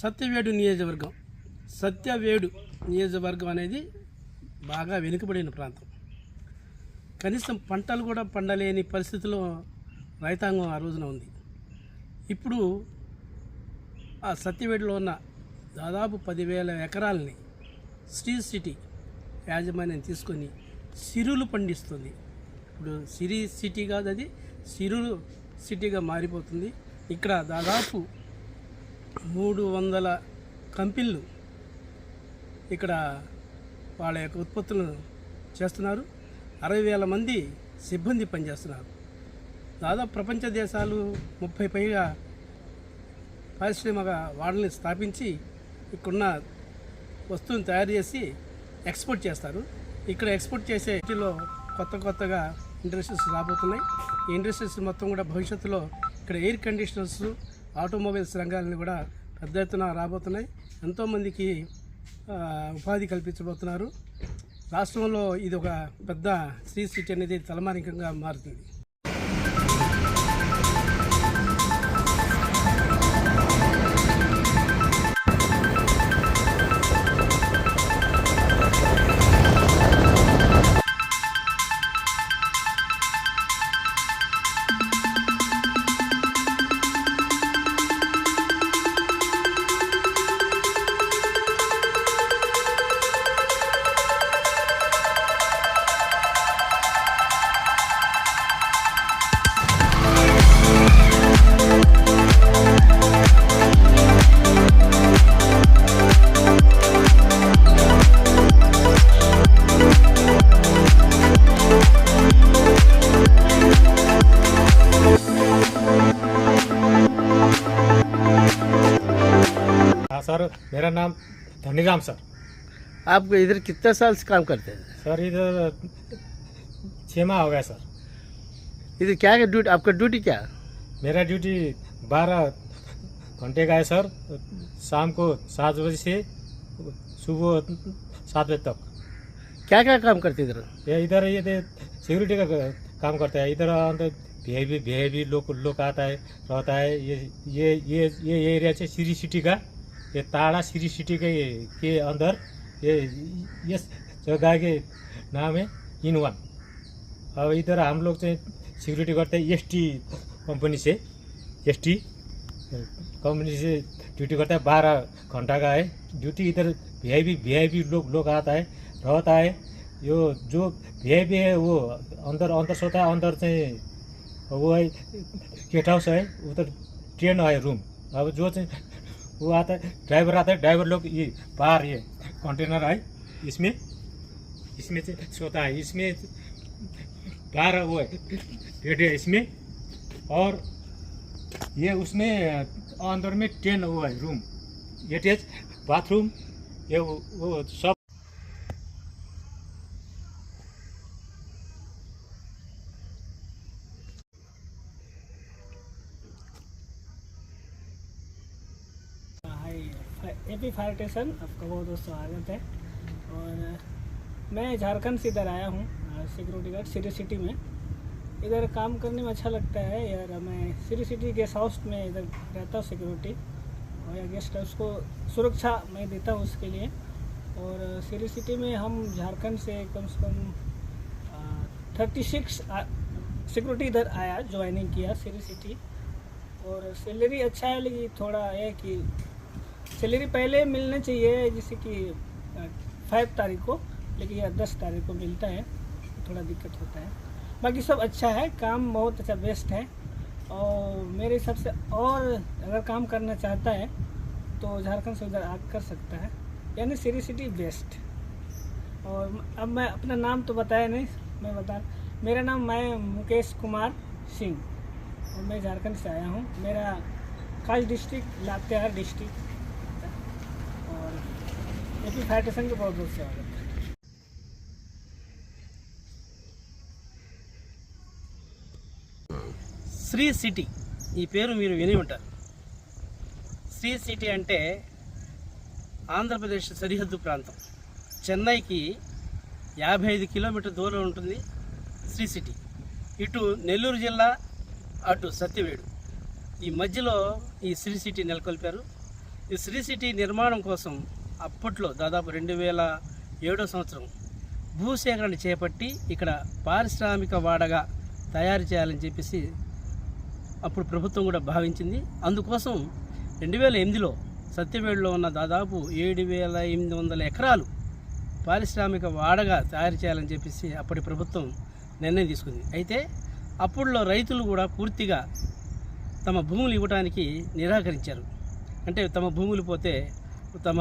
సత్యవేడు నియోజకవర్గం. సత్యవేడు నియోజకవర్గం అనేది బాగా వెనుకబడిన ప్రాంతం. కనీసం పంటలు కూడా పండలేని పరిస్థితిలో రైతాంగం ఆ రోజున ఉంది. ఇప్పుడు ఆ సత్యవేడులో ఉన్న దాదాపు పదివేల ఎకరాలని శ్రీ సిటీ యాజమాన్యం తీసుకొని సిరులు పండిస్తుంది. ఇప్పుడు సిరి సిటీ కాదు అది సిరులు సిటీగా మారిపోతుంది. ఇక్కడ దాదాపు మూడు వందల కంపెనీలు ఇక్కడ వాళ్ళ యొక్క ఉత్పత్తులను చేస్తున్నారు. అరవై వేల మంది సిబ్బంది పనిచేస్తున్నారు. దాదాపు ప్రపంచ దేశాలు ముప్పై పైగా పారిశ్రామిక వాడల్ని స్థాపించి ఇక్కడున్న వస్తువుని తయారు చేసి ఎక్స్పోర్ట్ చేస్తారు. ఇక్కడ ఎక్స్పోర్ట్ చేసే ఇంటిలో కొత్త కొత్తగా ఇండస్ట్రీస్ రాబోతున్నాయి. ఈ ఇండస్ట్రీస్ మొత్తం కూడా భవిష్యత్తులో ఇక్కడ ఎయిర్ కండిషనర్స్ ఆటోమొబైల్స్ రంగాలని కూడా పెద్ద ఎత్తున రాబోతున్నాయి. ఎంతోమందికి ఉపాధి కల్పించబోతున్నారు. రాష్ట్రంలో ఇది ఒక పెద్ద శ్రీ సిటీ అనేది తలమానికంగా మారుతుంది. धनीराम सर। आप इधर कितने साल से काम करते हैं? सर इधर छः माह हो गया सर। इधर क्या क्या ड्यूटी आपका ड्यूटी क्या? है? मेरा ड्यूटी बारह घंटे का है सर शाम को सात बजे से सुबह सात बजे तक। क्या क्या काम करते हैं इधर? ये इधर ये सिक्योरिटी का काम करता है इधर अंदर वी वी वी लोग लोग आता है रहता है ये ये ये ये एरिया से सिरी सिटी का। ये ताड़ा सिरी सिटी के के अंदर ये ये जगह नाम है इन वन अब इधर हम लोग से सिक्योरिटी करते हैं एस टी कंपनी से। एस टी कंपनी से ड्यूटी करता है बारह घंटा का है। ड्यूटी इधर वी आई लोग लोग आता है रहता यो जो वी आई पी है वो अंदर अंदर सोता है से वो है गेट है उधर ट्रेन है रूम। अब जो चाहिँ वो आता है ड्राइवर आता है ड्राइवर लोग ये बाहर ये कंटेनर आए इसमें इसमें से सोता है इसमें बाहर वो है इसमें और ये उसमें अंदर में टेन वो है रूम अटैच बाथरूम ये वो, वो सब एपी फायर स्टेशन आपका बहुत बहुत स्वागत है। और मैं झारखंड से इधर आया हूँ सिक्योरिटी गार्ड सिटी सिटी में। इधर काम करने में अच्छा लगता है यार, मैं सिटी सिटी गेस्ट हाउस में इधर रहता हूँ सिक्योरिटी और या गेस्ट हाउस को सुरक्षा मैं देता हूँ उसके लिए। और सिटी सिटी में हम झारखंड से कम से कम थर्टी सिक्स सिक्योरिटी इधर आया ज्वाइनिंग किया सिटी सिटी और सैलरी अच्छा है, लेकिन थोड़ा है कि सैलरी पहले मिलना चाहिए, जैसे कि फाइव तारीख को, लेकिन यह दस तारीख को मिलता है, थोड़ा दिक्कत होता है। बाकी सब अच्छा है, काम बहुत अच्छा बेस्ट है। और मेरे हिसाब से और अगर काम करना चाहता है तो झारखंड से उधर आग कर सकता है। यानी सीरी सिटी बेस्ट और अब मैं अपना नाम तो बताया नहीं, मैं बता, मेरा नाम मैं मुकेश कुमार सिंह। और मैं झारखंड से आया हूँ। मेरा खास district Latehar district AP fire station के बहुत बहुत स्वागत है శ్రీ సిటీ ఈ పేరు మీరు విని ఉంటారు శ్రీ సిటీ అంటే ఆంధ్రప్రదేశ్ సరిహద్దు ప్రాంతం చెన్నైకి యాభై ఐదు కిలోమీటర్ దూరం ఉంటుంది శ్రీ సిటీ ఇటు నెల్లూరు జిల్లా అటు సత్యవేడు ఈ మధ్యలో ఈ శ్రీ సిటీ నెలకొల్పారు ఈ శ్రీ సిటీ నిర్మాణం కోసం అప్పట్లో దాదాపు రెండు వేల ఏడో సంవత్సరం భూసేకరణ చేపట్టి ఇక్కడ పారిశ్రామిక వాడగా తయారు చేయాలని చెప్పేసి అప్పుడు ప్రభుత్వం కూడా భావించింది. అందుకోసం రెండు వేల ఎనిమిదిలో సత్యవేడులో ఉన్న దాదాపు ఏడు వేల ఎనిమిది వందల ఎకరాలు పారిశ్రామిక వాడగా తయారు చేయాలని చెప్పేసి అప్పటి ప్రభుత్వం నిర్ణయం తీసుకుంది. అయితే అప్పుడులో రైతులు కూడా పూర్తిగా తమ భూములు ఇవ్వడానికి నిరాకరించారు. అంటే తమ భూములు పోతే తమ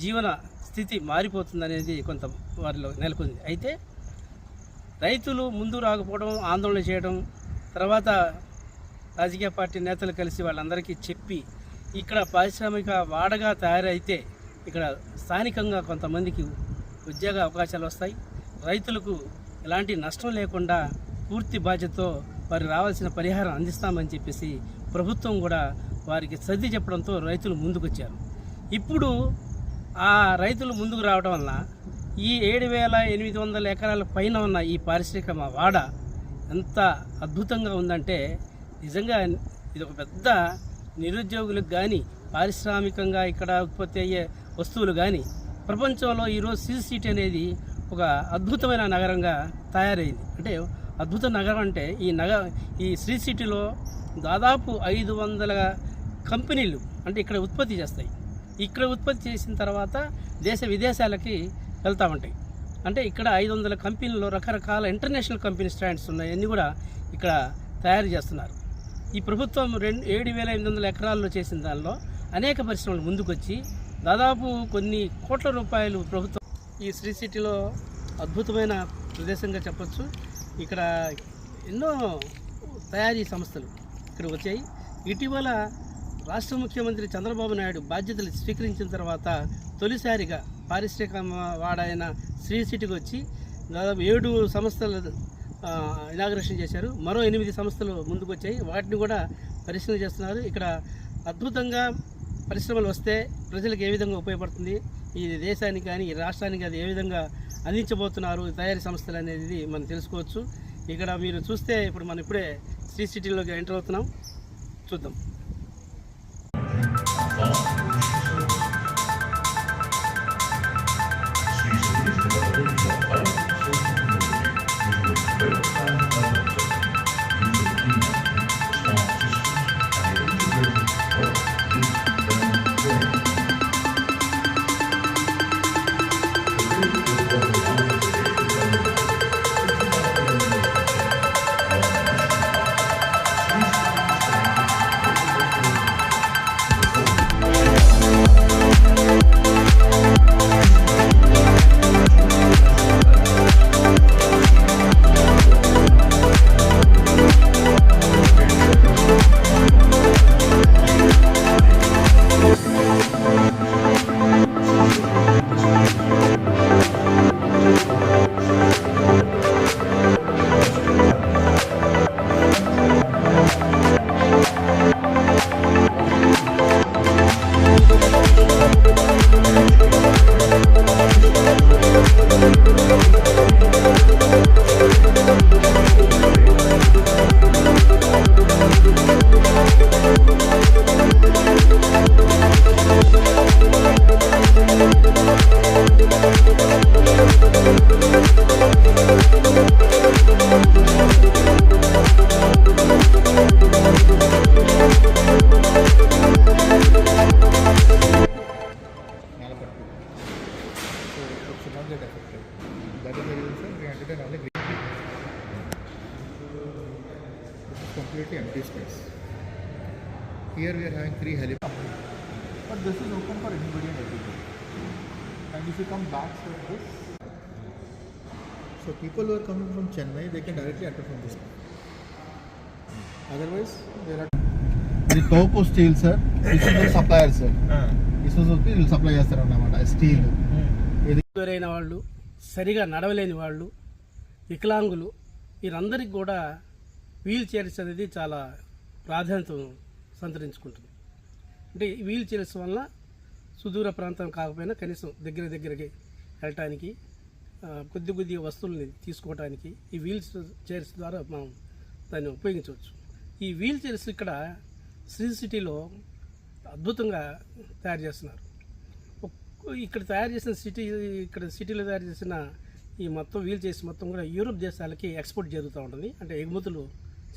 జీవన స్థితి మారిపోతుందనేది కొంత వారిలో నెలకొంది. అయితే రైతులు ముందు రాకపోవడం ఆందోళన చేయడం తర్వాత రాజకీయ పార్టీ నేతలు కలిసి వాళ్ళందరికీ చెప్పి ఇక్కడ పారిశ్రామిక వాడగా తయారైతే ఇక్కడ స్థానికంగా కొంతమందికి ఉద్యోగ అవకాశాలు వస్తాయి. రైతులకు ఎలాంటి నష్టం లేకుండా పూర్తి బాధ్యతతో వారికి రావాల్సిన పరిహారం అందిస్తామని చెప్పేసి ప్రభుత్వం కూడా వారికి సర్ది చెప్పడంతో రైతులు ముందుకొచ్చారు. ఇప్పుడు ఆ రైతులు ముందుకు రావడం వల్ల ఈ ఏడు వేల ఎనిమిది వందల ఎకరాల పైన ఉన్న ఈ పారిశ్రామిక వాడ ఎంత అద్భుతంగా ఉందంటే నిజంగా ఇది ఒక పెద్ద నిరుద్యోగులకు కానీ పారిశ్రామికంగా ఇక్కడ ఉత్పత్తి అయ్యే వస్తువులు కానీ ప్రపంచంలో ఈరోజు సిల్ సిటీ అనేది ఒక అద్భుతమైన నగరంగా తయారైంది. అంటే అద్భుత నగరం అంటే ఈ నగ ఈ శ్రీ సిటీలో దాదాపు ఐదు వందల కంపెనీలు అంటే ఇక్కడ ఉత్పత్తి చేస్తాయి. ఇక్కడ ఉత్పత్తి చేసిన తర్వాత దేశ విదేశాలకి వెళ్తూ ఉంటాయి. అంటే ఇక్కడ ఐదు వందల కంపెనీల్లో రకరకాల ఇంటర్నేషనల్ కంపెనీ స్టాండ్స్ ఉన్నాయి. అన్నీ కూడా ఇక్కడ తయారు చేస్తున్నారు. ఈ ప్రభుత్వం రెండు ఏడు వేల ఎనిమిది వందల ఎకరాల్లో చేసిన దానిలో అనేక పరిశ్రమలు ముందుకొచ్చి దాదాపు కొన్ని కోట్ల రూపాయలు ప్రభుత్వం ఈ శ్రీ సిటీలో అద్భుతమైన ప్రదేశంగా చెప్పచ్చు. ఇక్కడ ఎన్నో తయారీ సంస్థలు ఇక్కడ వచ్చాయి. ఇటీవల రాష్ట్ర ముఖ్యమంత్రి చంద్రబాబు నాయుడు బాధ్యతలు స్వీకరించిన తర్వాత తొలిసారిగా పారిశ్రామిక వాడైన శ్రీ సిటీకి వచ్చి దాదాపు ఏడు సంస్థలు ఇనాగ్రేషన్ చేశారు. మరో ఎనిమిది సంస్థలు ముందుకు వచ్చాయి వాటిని కూడా పరిశీలన చేస్తున్నారు. ఇక్కడ అద్భుతంగా పరిశ్రమలు వస్తే ప్రజలకు ఏ విధంగా ఉపయోగపడుతుంది? ఈ దేశానికి కానీ ఈ రాష్ట్రానికి అది ఏ విధంగా అందించబోతున్నారు? తయారీ సంస్థలు అనేది మనం తెలుసుకోవచ్చు. ఇక్కడ మీరు చూస్తే ఇప్పుడు మనం ఇప్పుడే శ్రీ సిటీలోకి ఎంటర్ అవుతున్నాం. చూద్దాం. People who are coming from Chennai, they can directly enter from this. Otherwise, there are. ఇది Toko steel sir Isuzu supplier sir ఇసుజుకి వీళ్ళు సప్లై చేస్తారన్నమాట స్టీల్ ఎదురైన వాళ్ళు సరిగా నడవలేని వాళ్ళు వికలాంగులు వీరందరికీ కూడా వీల్ చైర్స్ అనేది చాలా ప్రాధాన్యత సంతరించుకుంటుంది. అంటే ఈ వీల్ చైర్స్ వల్ల సుదూర ప్రాంతం కాకపోయినా కనీసం దగ్గర దగ్గరకి వెళ్ళటానికి కొద్ది కొద్ది వస్తువుల్ని తీసుకోవడానికి ఈ వీల్ చైర్స్ ద్వారా మనం దాన్ని ఉపయోగించవచ్చు. ఈ వీల్ చైర్స్ ఇక్కడ శ్రీ సిటీలో అద్భుతంగా తయారు చేస్తున్నారు. ఇక్కడ తయారు చేసిన సిటీ ఇక్కడ సిటీలో తయారు చేసిన ఈ మొత్తం వీల్ చైర్స్ మొత్తం కూడా యూరోప్ దేశాలకి ఎక్స్పోర్ట్ జరుగుతూ ఉంటుంది. అంటే ఎగుమతులు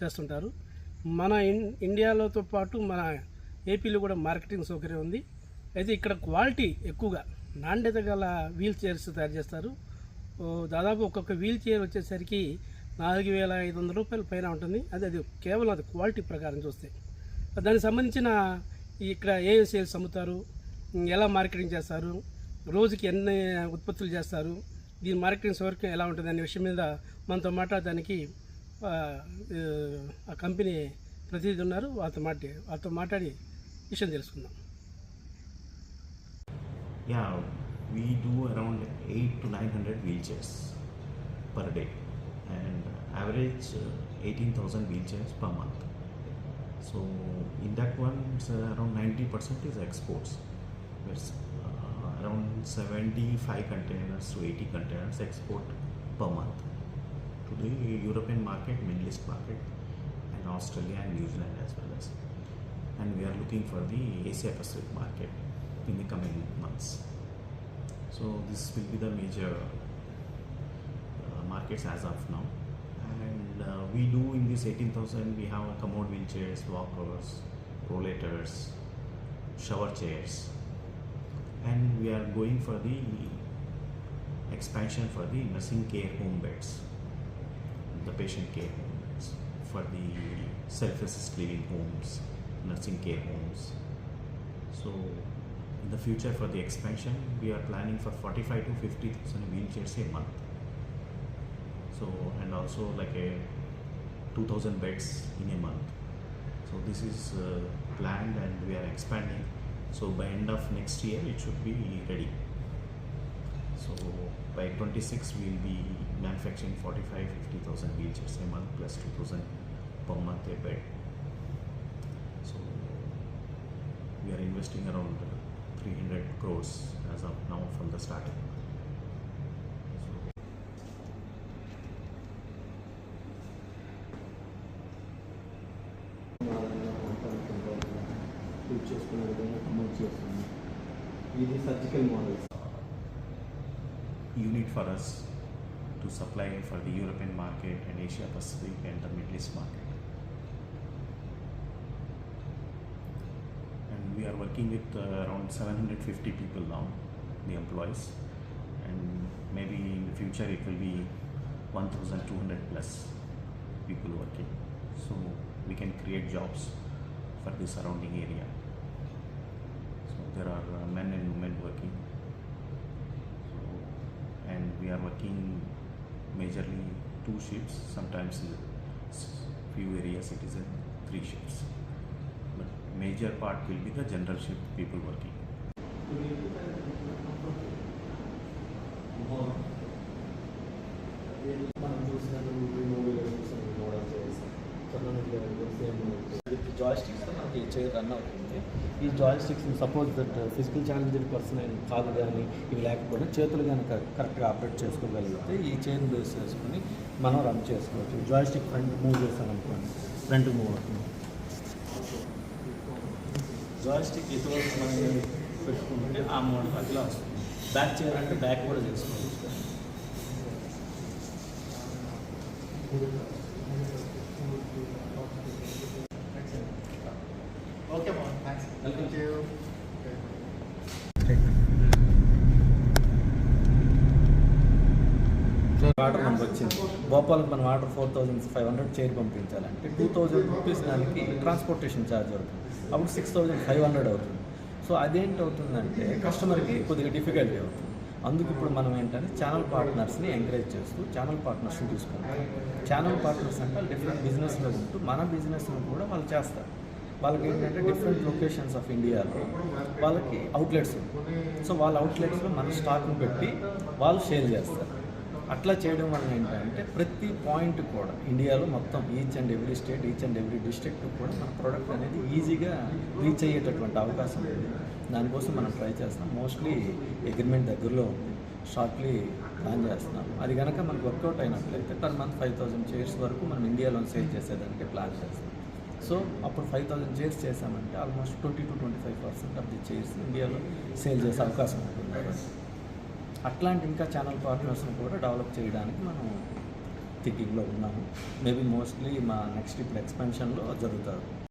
చేస్తుంటారు. మన ఇన్ ఇండియాలోతో పాటు మన ఏపీలో కూడా మార్కెటింగ్ సౌకర్యం ఉంది. అయితే ఇక్కడ క్వాలిటీ ఎక్కువగా నాణ్యత గల వీల్ చైర్స్ తయారు చేస్తారు. దాదాపు ఒక్కొక్క వీల్ చైర్ వచ్చేసరికి నాలుగు వేల ఐదు వందల రూపాయల పైన ఉంటుంది. అది అది కేవలం అది క్వాలిటీ ప్రకారం చూస్తే. దానికి సంబంధించిన ఇక్కడ ఏ సేల్స్ అమ్ముతారు? ఎలా మార్కెటింగ్ చేస్తారు? రోజుకి ఎన్ని ఉత్పత్తులు చేస్తారు? దీని మార్కెటింగ్ సౌకర్యం ఎలా ఉంటుంది అనే విషయం మీద మనతో మాట్లాడడానికి ఆ, ఆ కంపెనీ ప్రతినిధి ఉన్నారు. వాళ్ళతో మాట్లాడి వాళ్ళతో మాట్లాడి విషయం తెలుసుకుందాం. We do around 8 to 900 wheelchairs per day and average uh, 18,000 wheelchairs per month. So in that one, it's, uh, around 90% is exports. It's uh, around 75 containers to 80 containers export per month to the European market, Middle East market, and Australia and New Zealand as well as. And we are looking for the Asia Pacific market in the coming months. So this will be the major uh, markets as of now. And uh, we do in this 18,000 we have commode wheelchairs, walkers, rollators, shower chairs, and we are going for the expansion for the nursing care home beds, the patient care home beds, for the self-assist living homes, nursing care homes. So in the future for the expansion, we are planning for 45 to 50,000 wheelchairs a month. So and also like a 2,000 beds in a month. So this is uh, planned and we are expanding. So by end of next year, it should be ready. So by 26, we will be manufacturing 45, 50,000 wheelchairs a month plus 2,000 per month a bed. So we are investing around 300 crores as of now from the starting. So fit చేసుకునే విధంగా promote చేస్తున్నాం ఇది surgical models unit for us to supply for the European market and Asia Pacific and the Middle East market. Working with uh, around 750 people now, the employees, and maybe in the future it will be 1,200 plus people working. So we can create jobs for the surrounding area. So there are uh, men and women working. So, and we are working majorly two shifts. Sometimes in s- few areas it is in three shifts. Major major part will be the general shift people working. మనం sticks మనకి chair run అవుతుంది. ఈ joysticks suppose that physical challenged person అయిన కాదు కానీ ఇవి లేకపోయినా చేతులు కనుక కరెక్ట్గా ఆపరేట్ చేసుకోగలిగితే ఈ చైర్ బేస్ చేసుకొని మనం రన్ చేసుకోవచ్చు. జాయ్ స్టిక్ ఫ్రంట్ మూవ్ చేస్తాం అనుకోండి. ఫ్రంట్ మూవ్ అవుతుంది జాయ్ స్టిక్ ఎటువంటి మనం పెట్టుకుంటే ఆ మోడల్ అట్లా వస్తుంది బ్యాక్ చేయాలంటే బ్యాక్ కూడా చేసుకోవచ్చు. Welcome. Thank you. ఆర్డర్ మనకు వచ్చింది భోపాల్కి మనం order four thousand five hundred chair పంపించాలంటే టూ థౌజండ్ రూపీస్ దానికి ట్రాన్స్పోర్టేషన్ ఛార్జ్ అవుతుంది అప్పుడు సిక్స్ థౌజండ్ ఫైవ్ హండ్రెడ్ అవుతుంది. సో అదేంటి అవుతుందంటే కస్టమర్కి కొద్దిగా డిఫికల్టీ అవుతుంది. అందుకు ఇప్పుడు మనం ఏంటంటే ఛానల్ పార్ట్నర్స్ని ఎంకరేజ్ చేస్తూ ఛానల్ పార్ట్నర్స్ని తీసుకుంటాం. ఛానల్ పార్ట్నర్స్ అంటే డిఫరెంట్ బిజినెస్లో ఉంటూ మన బిజినెస్ను కూడా వాళ్ళు చేస్తారు. వాళ్ళకి ఏంటంటే డిఫరెంట్ లొకేషన్స్ ఆఫ్ ఇండియాలో వాళ్ళకి అవుట్లెట్స్ సో వాళ్ళ అవుట్లెట్స్లో మన స్టాక్ని పెట్టి వాళ్ళు సేల్ చేస్తారు. అట్లా చేయడం వల్ల ఏంటంటే ప్రతి పాయింట్ కూడా ఇండియాలో మొత్తం each and every state each and every district కూడా మన ప్రోడక్ట్ అనేది ఈజీగా రీచ్ అయ్యేటటువంటి అవకాశం ఉంది. దానికోసం మనం ట్రై చేస్తాం మోస్ట్లీ అగ్రిమెంట్ దగ్గరలో ఉంది. షార్ట్లీ ప్లాన్ చేస్తున్నాం. అది కనుక మనకు వర్కౌట్ అయినట్లయితే per month five thousand chairs వరకు మనం ఇండియాలో సేల్ చేసేదానికి ప్లాన్ చేస్తాం సో అప్పుడు ఫైవ్ థౌసండ్ చైర్స్ చేసామంటే almost twenty to twenty five percent of the chairs ఇండియాలో సేల్ చేసే అవకాశం ఉంటుంది. అట్లాంటి ఇంకా ఛానల్ పార్ట్నర్స్ని కూడా డెవలప్ చేయడానికి మనం థింకింగ్లో ఉన్నాము. మేబీ మోస్ట్లీ మా నెక్స్ట్ ఇప్పుడు ఎక్స్పెన్షన్లో జరుగుతుంది